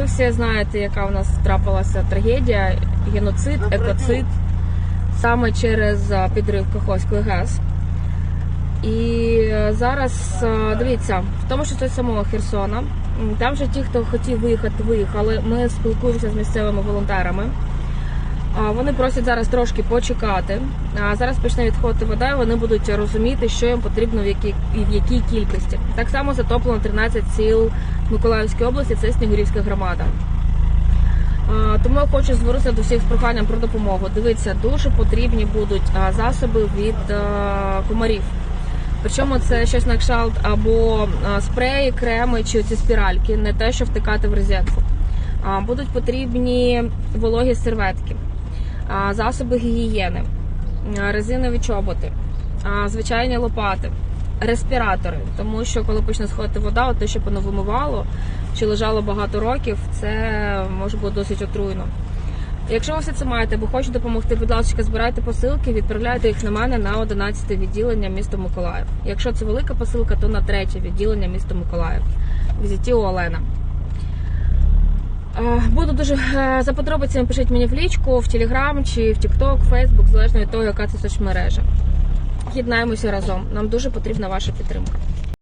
ви всі знаєте, яка у нас трапилася трагедія, геноцид, екоцид саме через підрив Каховської ГЕС. І е, зараз е, дивіться, в тому, що це самого Херсона, там вже ті, хто хотів виїхати, виїхали. Ми спілкуємося з місцевими волонтерами. Вони просять зараз трошки почекати. Зараз почне відходити вода, і вони будуть розуміти, що їм потрібно в якій і в якій кількості. Так само затоплено 13 сіл Миколаївської області. Це Снігурівська громада. Тому я хочу звернутися до всіх з проханням про допомогу. Дивіться, дуже потрібні будуть засоби від комарів. Причому це щось на кшталт або спреї, креми чи ці спіральки, не те, що втикати в розетку. Будуть потрібні вологі серветки, засоби гігієни, резинові чоботи, звичайні лопати, респіратори. Тому що коли почне сходити вода, от те, що воно вимивало чи лежало багато років, це може бути досить отруйно. Якщо ви все це маєте, або хочете допомогти, будь ласка, збирайте посилки, відправляйте їх на мене на 11 відділення міста Миколаїв. Якщо це велика посилка, то на третє відділення міста Миколаїв. Візиті у Олена. Е, Буду дуже е, за подробицями пишіть мені в лічку, в Телеграм чи в Тікток, Фейсбук, залежно від того, яка це соцмережа. Єднаємося разом. Нам дуже потрібна ваша підтримка.